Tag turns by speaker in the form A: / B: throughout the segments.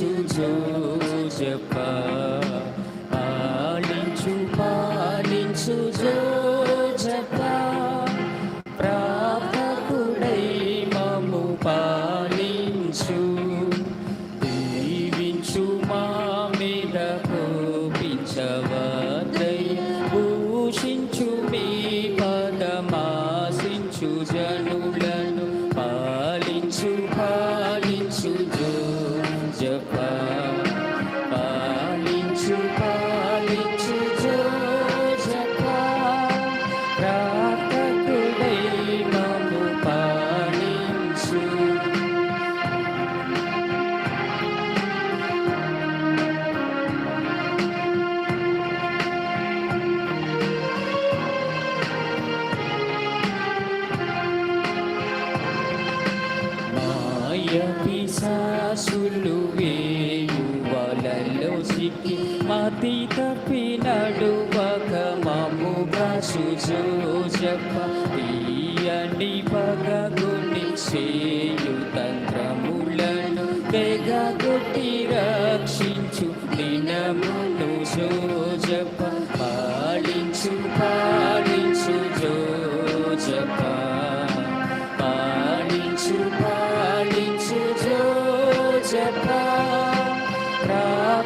A: పాలించు జోజప్ప పాలించు పాలించు జోజప్ప ప్రాపకుడై మము పాలించు. దీవించు మా మీద కోపించవదై భూషించు మీ పదమాసించు జను. మాయ పిశాసులు వేయు వలలో సిక్కి మతి తప్పి నడువక మము కాసు జోజప్ప తీయని పగగుని చేయు తంత్రములను తెగగొట్టి రక్షించు దినమును జోజప్ప పాలించు పాలించు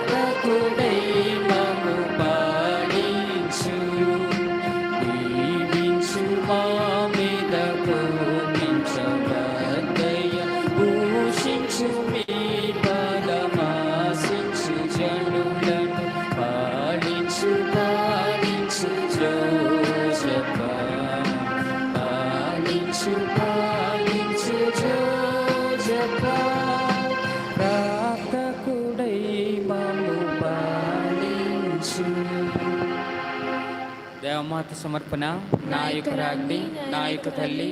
A: ప్రాపకుడై మము దేవమాత సమర్పణ నా యొక్క రాజ్ఞి నా యొక్క తల్లి